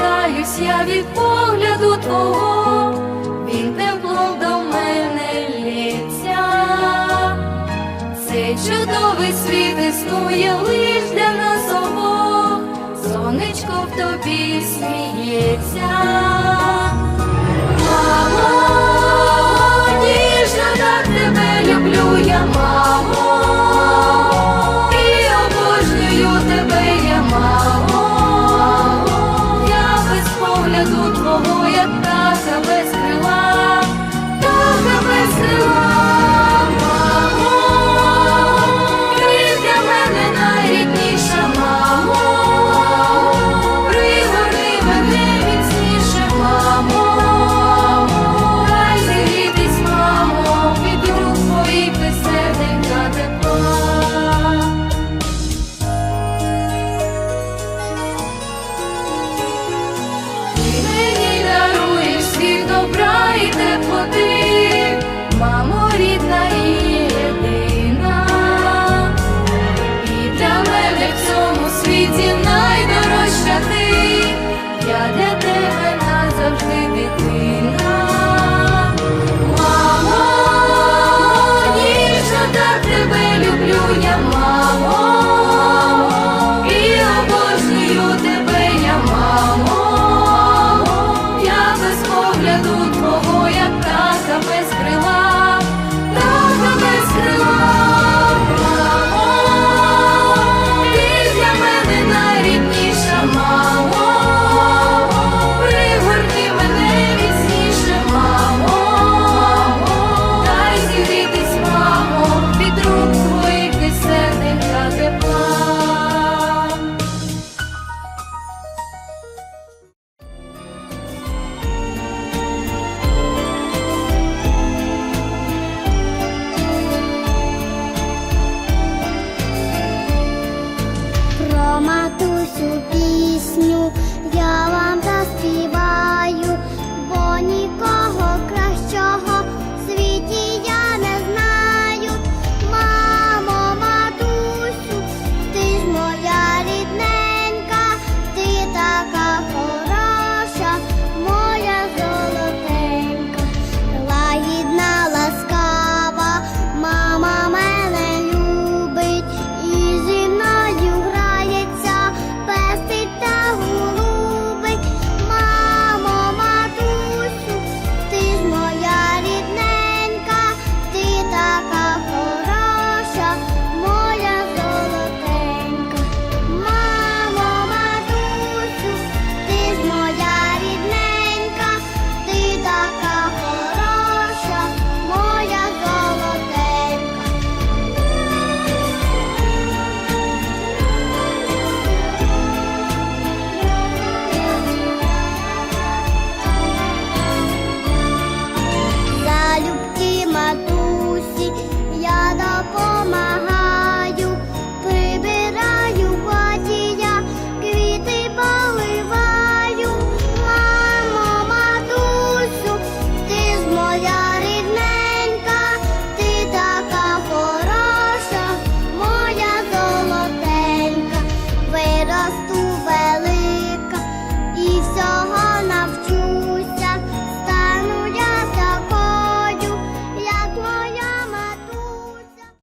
Загораюсь я від погляду твого, він теплом до мене лється. Цей чудовий світ існує лиш для нас обох, сонечко в тобі сміється. цю пісню я вам заспіваю.